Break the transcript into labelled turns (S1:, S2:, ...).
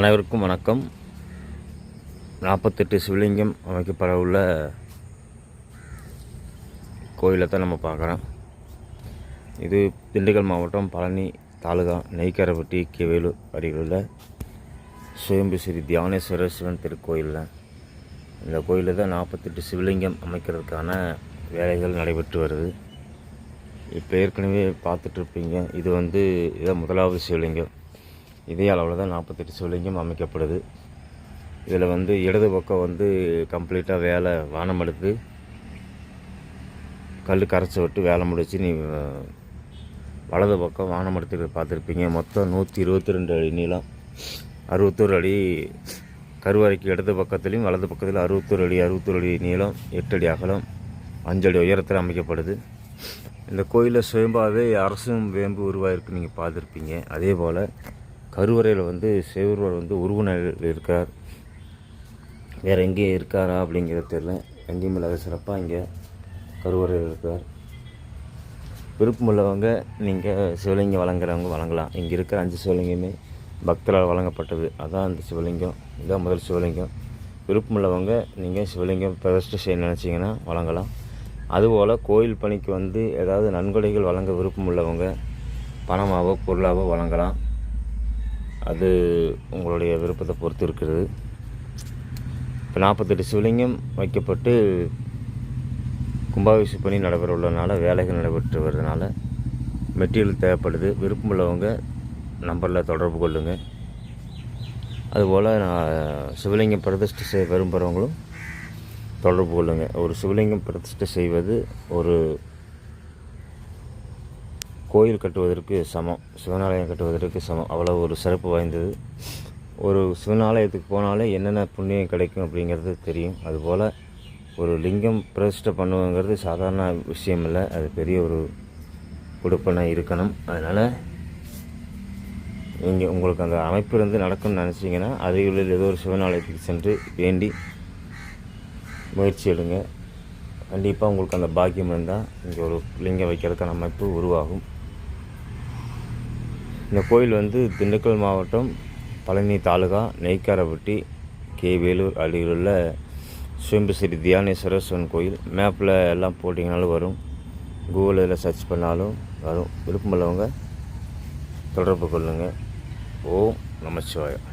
S1: அனைவருக்கும் வணக்கம். நாற்பத்தெட்டு சிவலிங்கம் அமைக்கப்பட உள்ள கோயிலை தான் நம்ம பார்க்குறோம். இது திண்டுக்கல் மாவட்டம் பழனி தாலுகா நெய்க்காரப்பட்டி கேவேலூர் அருகிலுள்ள சுயம்பு ஸ்ரீ தியானேஸ்வரர் சிவன் திருக்கோயிலில். இந்த கோயிலில் தான் நாற்பத்தெட்டு சிவலிங்கம் அமைக்கிறதுக்கான வேலைகள் நடைபெற்று வருது. இப்போ ஏற்கனவே பார்த்துட்ருப்பீங்க இது வந்து இதான் முதலாவது சிவலிங்கம். இதே அளவில் தான் நாற்பத்தெட்டு சிவலிங்கம் அமைக்கப்படுது. இதில் வந்து இடது பக்கம் வந்து கம்ப்ளீட்டாக வேலை வானம் எடுத்து கல் கரைச்சி விட்டு வேலை முடித்து நீ வலது பக்கம் வானம் எடுத்து பார்த்துருப்பீங்க. மொத்தம் நூற்றி இருபத்தி ரெண்டு அடி நீளம். அறுபத்தோரு அடி கருவறைக்கு இடது பக்கத்துலேயும் வலது பக்கத்தில் அறுபத்தோரு அடி அறுபத்தோரு அடி நீளம் எட்டு அடி அகலம் அஞ்சு அடி உயரத்தில் அமைக்கப்படுது. இந்த கோயிலில் சுயம்பாகவே அரசும் வேம்பு உருவாயிருக்கு நீங்கள் பார்த்துருப்பீங்க. அதே போல் கருவறையில் வந்து சிவருவர் வந்து உருவநிலையில் இருக்கார். வேறு எங்கேயும் இருக்காரா அப்படிங்கிறது தெரியல. எங்கேயும் இல்லாத சிறப்பாக இங்கே கருவறையில் இருக்கார். விருப்பம் உள்ளவங்க நீங்கள் சிவலிங்கம் வழங்குறவங்க வழங்கலாம். இங்கே இருக்கிற அஞ்சு சிவலிங்கமே பக்தரால் வழங்கப்பட்டது. அதான் அந்த சிவலிங்கம். இதுதான் முதல் சிவலிங்கம். விருப்பம் உள்ளவங்க நீங்கள் சிவலிங்கம் பிரதிஷ்டை செய்ய நினச்சிங்கன்னா வழங்கலாம். அதுபோல் கோயில் பணிக்கு வந்து ஏதாவது நன்கொடைகள் வழங்க விருப்பம் உள்ளவங்க பணமாகவோ பொருளாகவோ வழங்கலாம். அது உங்களுடைய விருப்பத்தை பொறுத்து இருக்கிறது இப்போ நாற்பத்தெட்டு சிவலிங்கம் வைக்கப்பட்டு கும்பாபிஷேக பணி நடைபெற உள்ளதுனால வேலைகள் நடைபெற்று வருதுனால மெட்டீரியல் தேவைப்படுது. விருப்பம் உள்ளவங்க நம்பரில் தொடர்பு கொள்ளுங்கள் அதுபோல் நான் சிவலிங்கம் பிரதிஷ்டை செய்ய விரும்புகிறவங்களும் தொடர்பு கொள்ளுங்கள் ஒரு சிவலிங்கம் பிரதிஷ்டை செய்வது ஒரு கோயில் கட்டுவதற்கு சமம் சிவனாலயம் கட்டுவதற்கு சமம். அவ்வளோ ஒரு சிறப்பு வாய்ந்தது. ஒரு சிவனாலயத்துக்கு போனாலே என்னென்ன புண்ணியம் கிடைக்கும் அப்படிங்கிறது தெரியும். அதுபோல் ஒரு லிங்கம் பிரதிஷ்டை பண்ணுவோங்கிறது சாதாரண விஷயம் இல்லை அது பெரிய ஒரு கொடுப்பனை இருக்கணும். அதனால் நீங்கள் உங்களுக்கு அந்த அமைப்பு இருந்து நடக்கும்னு நினச்சிங்கன்னா அருகில் ஏதோ ஒரு சிவனாலயத்துக்கு சென்று வேண்டி முயற்சி எடுங்க. கண்டிப்பாக உங்களுக்கு அந்த பாக்கியம் இருந்தால் இங்கே ஒரு லிங்கம் வைக்கிறதுக்கான அமைப்பு உருவாகும். இந்த கோயில் வந்து திண்டுக்கல் மாவட்டம் பழனி தாலுகா நெய்க்காரப்பட்டி கே. வேலூர் அருகில் உள்ள ஸ்ரீ தியானேஸ்வரர் சிவன் கோயில். மேப்பில் எல்லாம் போட்டிங்கனாலும் வரும். கூகுளில் சர்ச் பண்ணாலும் வரும். விருப்பமுள்ளவங்க தொடர்பு கொள்ளுங்கள் ஓம் நமச்சிவாயம்.